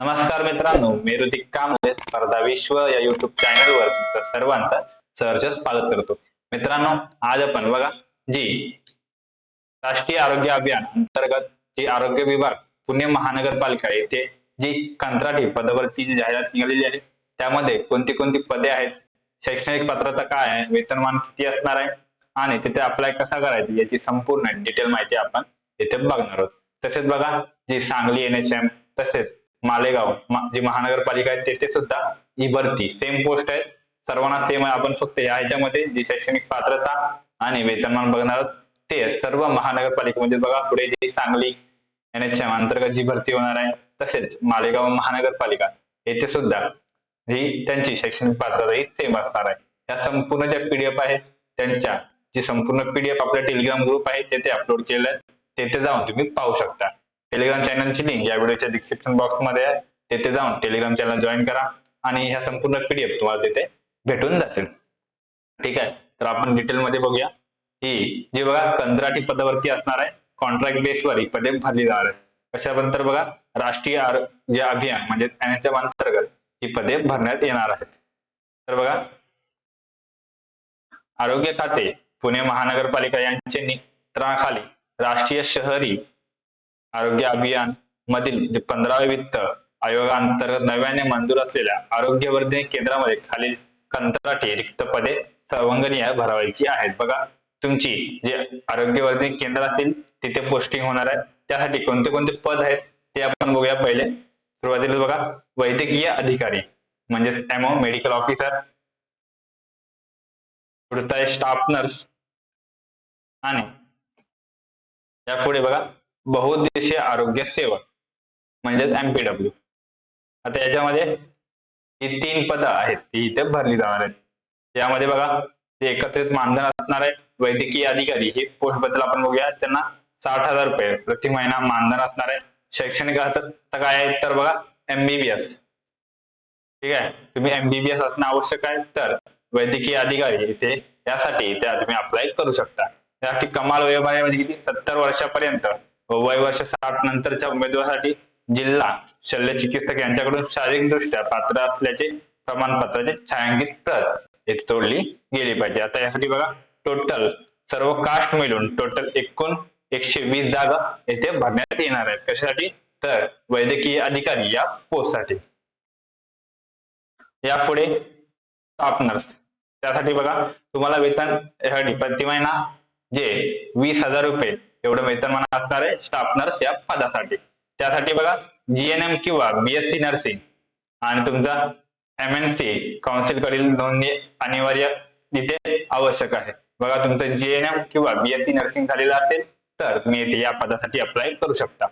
नमस्कार मित्रांनो मी ऋतिक कांबळे स्पर्धा विश्व या युट्यूब चॅनलवर तुमचं सर्वांचं सहर्ष स्वागत करतो. मित्रांनो आज आपण बघा जी राष्ट्रीय आरोग्य अभियान अंतर्गत जी आरोग्य विभाग पुणे महानगरपालिका येथे जी कंत्राटी पदभरती जी जाहिरात निघालेली आहे त्यामध्ये कोणती कोणती पदे आहेत शैक्षणिक पात्रता काय आहे वेतनमान किती असणार आहे आणि तिथे अप्लाय कसा करायचा याची संपूर्ण डिटेल माहिती आपण इथे बघणार आहोत. तसेच बघा जी सांगली एन एच एम तसेच मालेगाव जी महानगरपालिका आहे तेथे सुद्धा ही भरती. सेम पोस्ट आहे सर्वांना सेम आहे. आपण फक्त या ह्याच्यामध्ये जी शैक्षणिक पात्रता आणि वेतनमान बघणार ते सर्व महानगरपालिका म्हणजे बघा पुढे जी सांगली एनएचएम अंतर्गत जी भरती होणार आहे तसेच मालेगाव महानगरपालिका येथे सुद्धा ही त्यांची शैक्षणिक पात्रता ही सेम असणार आहे. या संपूर्ण ज्या पीडीएफ आहेत त्यांच्या जी संपूर्ण पीडीएफ आपल्या टेलिग्राम ग्रुप आहे तेथे अपलोड केलं आहे तेथे जाऊन तुम्ही पाहू शकता. टेलिग्राम चॅनलची लिंक या व्हिडिओच्या डिस्क्रिप्शन बॉक्समध्ये आहे. तिथे जाऊन टेलिग्राम चॅनल जॉईन करा आणि ह्या संपूर्ण पीडीएफ तुम्हाला तिथे भेटून जातील. ठीक आहे? तर आपण डिटेलमध्ये बघूया. ही जी बघा कंत्राटी पदावरती असणार आहे. कॉन्ट्रॅक्ट बेसवर ही पदे भरली जाणार आहे कशाबद्दल बघा राष्ट्रीय आरोग्य अभियान म्हणजे NHM अंतर्गत ही पदे भरण्यात येणार आहेत. तर बघा आरोग्य खाते पुणे महानगरपालिका यांचे नियंत्रणाखाली राष्ट्रीय शहरी आरोग्य अभियान मधील जे पंधरावे वित्त आयोगाअंतर्गत नव्याने मंजूर असलेल्या आरोग्यवर्धन केंद्रामध्ये खालील कंत्राटी रिक्त पदे सर्वंगनीय भरावायची आहेत. बघा तुमची जे आरोग्यवर्धन केंद्र असतील तिथे पोस्टिंग होणार आहे. त्यासाठी कोणते कोणते पद आहेत ते आपण बघूया पहिले. सुरुवातीला बघा वैद्यकीय अधिकारी म्हणजे एमओ मेडिकल ऑफिसर पुढचा आहे स्टाफ नर्स आणि यापुढे बघा बहुउद्देशीय आरोग्य सेवा म्हणजेच एमपीडब्ल्यू आता याच्यामध्ये ही तीन पदं आहेत ती इथे भरली जाणार आहेत. यामध्ये बघा ते एकत्रित मानधन असणार आहे. वैद्यकीय अधिकारी हे पोस्टबद्दल आपण बघूया. त्यांना साठ हजार रुपये प्रति महिना मानधन असणार आहे. शैक्षणिक अर्हता काय आहे? तर बघा एमबीबीएस ठीक आहे? तुम्ही एमबीबीएस असणं आवश्यक आहे. तर वैद्यकीय अधिकारी इथे यासाठी त्या तुम्ही अप्लाय करू शकता. त्यासाठी कमाल वयोमर्यादा म्हणजे किती? सत्तर वर्षापर्यंत वय वर्ष साठ नंतरच्या उमेदवारासाठी जिल्हा शल्य चिकित्सक यांच्याकडून शारीरिकदृष्ट्या पात्र असल्याचे प्रमाणपत्राचे छायांकित प्रत एक तोडली गेली पाहिजे. आता यासाठी बघा टोटल सर्व कास्ट मिळून टोटल एकूण एकशे वीस जागा येथे भरण्यात येणार आहेत. कशासाठी? तर वैद्यकीय अधिकारी या पोस्टसाठी. यापुढे स्टाफ नर्स त्यासाठी बघा तुम्हाला वेतन प्रति महिना जे वीस हजार रुपये एवढं वेतनमान असणार आहे स्टाफ नर्स या पदासाठी. त्यासाठी बघा जीएनएम किंवा बीएससी नर्सिंग आणि तुमचा एम एन सी काउन्सिल कडील नोंदणी अनिवार्य इथे आवश्यक आहे. बघा तुमचं जीएनएम किंवा बीएससी नर्सिंग झालेलं असेल तर तुम्ही इथे या पदासाठी अप्लाय करू शकता.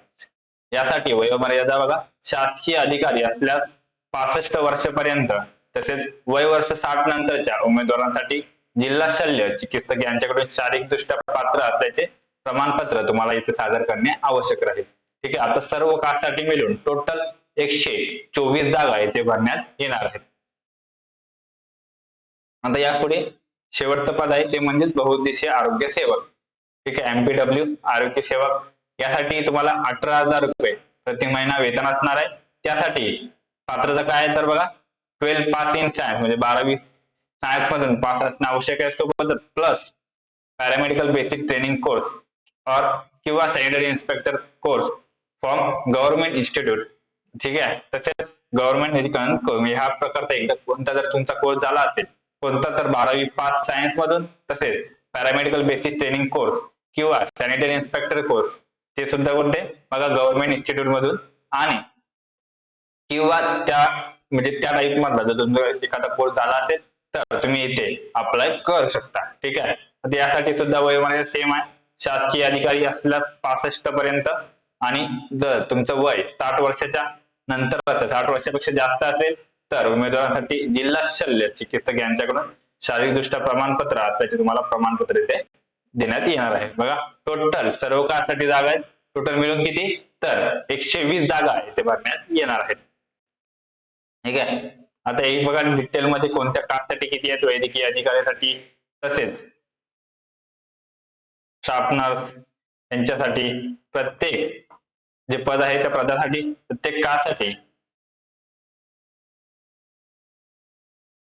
यासाठी वयोमर्यादा बघा शासकीय अधिकारी असल्यास पासष्ट वर्षपर्यंत तसेच वय वर्ष साठ नंतरच्या उमेदवारांसाठी जिल्हा शल्य चिकित्सक यांच्याकडून शारीरिकदृष्ट्या पात्र असल्याचे प्रमाणपत्र तुम्हाला इथे सादर करणे आवश्यक राहील. ठीक आहे? आता सर्व कास्टसाठी मिळून टोटल एकशे चोवीस जागा इथे भरण्यात येणार आहेत. आता यापुढे शेवटचं पद आहे ते म्हणजेच बहुउद्देशीय आरोग्य सेवक. ठीक आहे? एमपीडब्ल्यू आरोग्य सेवक. यासाठी तुम्हाला अठरा हजार रुपये प्रति महिना वेतन असणार आहे. त्यासाठी पात्रता काय आहे तर बघा ट्वेल्थ पास इन सायन्स म्हणजे बारावी सायन्स मधून पास असणं आवश्यक आहे. सोबतच plus paramedical basic training course और किंवा sanitary inspector course from government institute ठीक आहे? तसेच गव्हर्नमेंट एज्युकेशन ह्या प्रकारचा एकदा कोणता जर तुमचा कोर्स झाला असेल कोणता तर बारावी पास सायन्स मधून तसेच पॅरामेडिकल बेसिक ट्रेनिंग कोर्स किंवा सॅनिटरी इन्स्पेक्टर कोर्स ते सुद्धा कोणते? बघा गव्हर्नमेंट इन्स्टिट्यूट मधून आणि किंवा त्या म्हणजे त्या टाईप मधला जर तुमचा एखादा कोर्स झाला असेल तर तुम्ही इथे अप्लाय करू शकता. ठीक आहे? यासाठी सुद्धा वयोमर्यादा सेम आहे. शासकीय अधिकारी असल्यास पासष्ट पर्यंत आणि जर तुमचं वय साठ वर्षाच्या नंतर साठ वर्षापेक्षा जास्त असेल तर उमेदवारांसाठी जिल्हा शल्य चिकित्सक यांच्याकडून शारीरिकदृष्ट्या प्रमाणपत्र असल्याचे तुम्हाला प्रमाणपत्र इथे देण्यात येणार आहे. बघा टोटल सर्व काळासाठी जागा आहेत. टोटल मिळून किती? तर एकशे वीस जागा इथे भरण्यात येणार आहेत. ठीक आहे? आता एक बघा डिटेल मध्ये कोणत्या कास्टसाठी किती आहेत वैद्यकीय अधिकाऱ्यासाठी तसेच. शार्पनर्स यांच्यासाठी प्रत्येक जे पद आहे त्या पदासाठी प्रत्येक कासाठी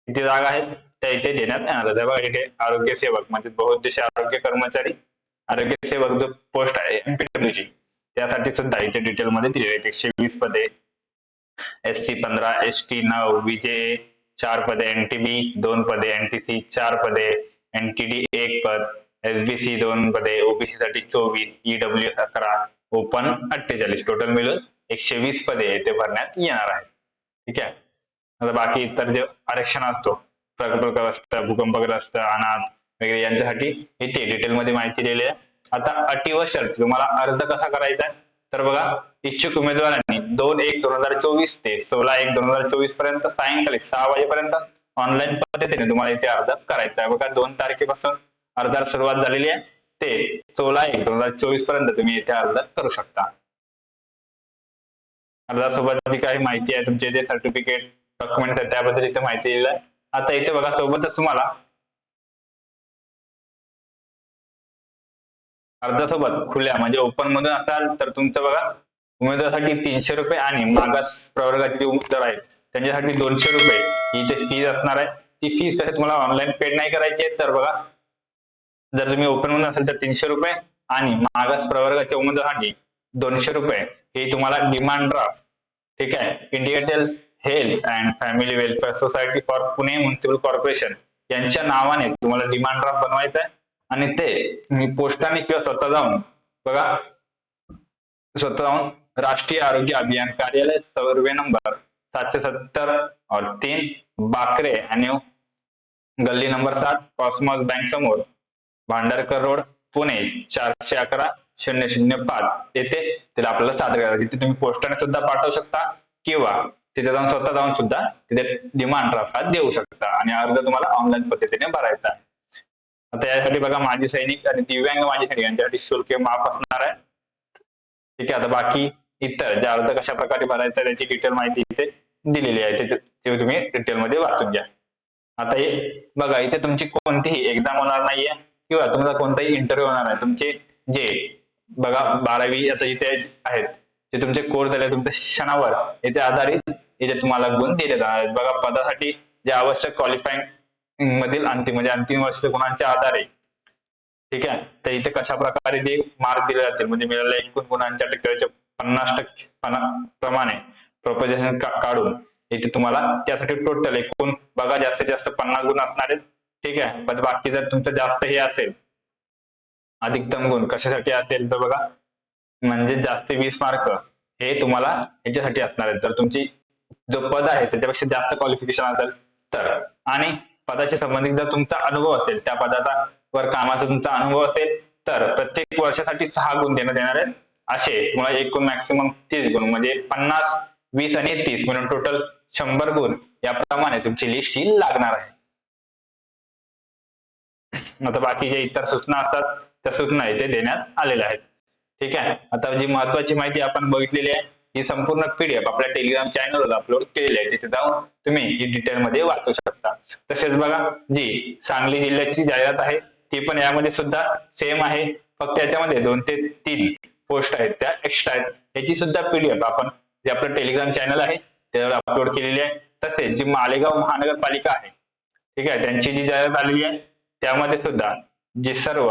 किती जागा आहेत त्या इथे देण्यात येणार आहे बघा इथे आरोग्य सेवक म्हणजे बहुउद्देशीय आरोग्य कर्मचारी आरोग्य सेवक जो पोस्ट आहे एमपीडब्ल्यूची त्यासाठी सुद्धा इथे डिटेल मध्ये दिलेले आहेत. एकशे वीस पदे एस टी पंधरा एस टी नऊ विजे चार पदे एन टी बी दोन पदे एनटीसी चार पदे एनटीडी एक पद एसबीसी दोन पदे ओबीसी साठी चोवीस ईडब्ल्यू एस अकरा ओपन अठ्ठेचाळीस. टोटल मिळून एकशे वीस पदे येथे भरण्यात येणार आहे ठीक आहे? आता बाकी इतर जे आरक्षण असतो प्रकल्पग्रस्त भूकंपग्रस्त अनाथ वगैरे यांच्यासाठी इथे डिटेल माहिती दिलेली आहे. आता अटी व शर्त तुम्हाला अर्ज कसा करायचा आहे? तर बघा इच्छुक उमेदवारांनी दोन एक दोन हजार चोवीस ते सोळा एक दोन हजार चोवीसपर्यंत सायंकाळी सहा वाजेपर्यंत ऑनलाईन पद्धतीने तुम्हाला इथे अर्ज करायचा आहे. बघा दोन तारखेपासून अर्जाला सुरुवात झालेली आहे. ते सोळा एक दोन हजार चोवीसपर्यंत तुम्ही इथे अर्ज करू शकता. अर्जासोबत जी काही माहिती आहे तुमचे जे सर्टिफिकेट डॉक्युमेंट आहेत त्याबद्दल इथे माहिती दिलेलं आहे. आता इथे बघा सोबतच तुम्हाला अर्जासोबत खुल्या म्हणजे ओपन मधून असाल तर तुमचं बघा उमेदवारासाठी तीनशे रुपये आणि मागास प्रवर्गाचे जे उमेदवार आहेत त्यांच्यासाठी दोनशे रुपये. ही इथे फीज असणार आहे. ती फीज तसे तुम्हाला ऑनलाईन पेड नाही करायची आहे तर बघा जर तुम्ही ओपन मधून असाल तर तीनशे रुपये आणि मागास प्रवर्गाच्या उमेदवारासाठी दोनशे रुपये. हे तुम्हाला डिमांड ड्राफ्ट ठीक आहे? Integrated health and family welfare society for Pune municipal corporation यांच्या नावाने तुम्हाला डिमांड ड्राफ्ट बनवायचा आहे. आणि ते मी पोस्टाने किंवा स्वतः जाऊन बघा. स्वतः जाऊन राष्ट्रीय आरोग्य अभियान कार्यालय सर्वे नंबर सातशे सत्तर और तीन बाकरे आणि गल्ली नंबर सात कॉस्मॉस बँक समोर भांडारकर रोड पुणे चारशे अकरा शून्य शून्य पाच. येथे तिला आपल्याला सादर करायचं. तिथे तुम्ही पोस्टाने सुद्धा पाठवू शकता. किंवा तिथे जाऊन स्वतः जाऊन सुद्धा तिथे डिमांड ड्राफ्ट देऊ शकता. आणि अर्ज तुम्हाला ऑनलाईन पद्धतीने भरायचा आता यासाठी बघा माजी सैनिक आणि दिव्यांग माजी सैनिक यांच्यासाठी शुल्क माफ असणार आहे. ठीक आहे आता बाकी इतर जे अर्ज कशा प्रकारे भरायचा त्याची डिटेल माहिती इथे दिलेली आहे. ते तुम्ही डिटेलमध्ये वाचून घ्या. आता हे बघा इथे तुमची कोणतीही एक्झाम होणार नाहीये. किंवा तुमचा कोणताही इंटरव्ह्यू होणार नाही. तुमचे जे बघा बारावी आता इथे आहेत जे तुमचे कोर्स झाले तुमच्या शिक्षणावर याचे आधारित इथे तुम्हाला गुण दिले जाणार आहेत. बघा पदासाठी जे आवश्यक क्वालिफाईंग मधील अंतिम म्हणजे अंतिम वर्ष गुणांच्या आधारे ठीक आहे? तर इथे कशा प्रकारे ते मार्क दिले जातील म्हणजे मिळालेल्या एकूण गुणांच्या टक्केच्या पन्नास टक्के प्रमाणे प्रोपोजिशन काढून इथे तुम्हाला त्यासाठी टोटल एकूण बघा जास्तीत जास्त पन्नास गुण असणार आहेत. ठीक आहे. पण बाकी जर तुमचं जास्त हे असेल अधिकतम गुण कशासाठी असेल तर बघा म्हणजे जास्त वीस मार्क हे तुम्हाला याच्यासाठी असणार आहेत. तर तुमची जो पद आहे त्याच्यापेक्षा जास्त क्वालिफिकेशन असेल तर. आणि पदाशी संबंधित जर तुमचा अनुभव असेल त्या पदाचा वर कामाचा तुमचा अनुभव असेल तर प्रत्येक वर्षासाठी सहा गुण देण्यात येणार आहेत. असे तुम्हाला एकूण मॅक्सिमम तीस गुण म्हणजे पन्नास वीस आणि तीस म्हणून टोटल शंभर गुण याप्रमाणे तुमची लिस्ट ही लागणार आहे. आता बाकी जे इतर सूचना असतात त्या सूचना इथे देण्यात आलेल्या आहेत. ठीक आहे? आता जी महत्वाची माहिती आपण बघितलेली आहे ही संपूर्ण पीडीएफ आपल्या टेलिग्राम चॅनलवर अपलोड केलेली आहे. तिथे जाऊन तुम्ही ही डिटेलमध्ये वाचू शकता. तसेच बघा जी सांगली जिल्ह्याची जाहिरात आहे ती पण यामध्ये सुद्धा सेम आहे. फक्त याच्यामध्ये दोन ते तीन पोस्ट आहेत त्या एक्स्ट्रा आहेत. याची सुद्धा पीडीएफ आपण जे आपलं टेलिग्राम चॅनल आहे त्यावर अपलोड केलेली आहे. तसेच जी मालेगाव महानगरपालिका आहे ठीक आहे? त्यांची जी जाहिरात आलेली आहे त्यामध्ये सुद्धा जे सर्व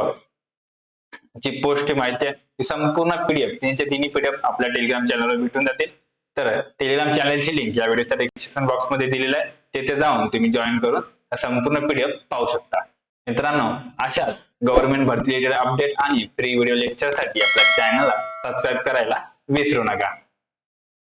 जी पोस्ट माहिती आहे ती संपूर्ण पीडीएफ त्यांच्या तिन्ही पीडीएफ आपल्या टेलिग्राम चॅनलवर भेटून जातील. तर टेलिग्राम चॅनलची लिंक या व्हिडिओच्या डिस्क्रिप्शन बॉक्समध्ये दिलेलं आहे तिथे जाऊन तुम्ही जॉईन करून संपूर्ण पीडीएफ पाहू शकता. मित्रांनो अशाच गव्हर्नमेंट भरती अपडेट आणि फ्री व्हिडिओ लेक्चरसाठी आपल्या चॅनलला सबस्क्राईब करायला विसरू नका.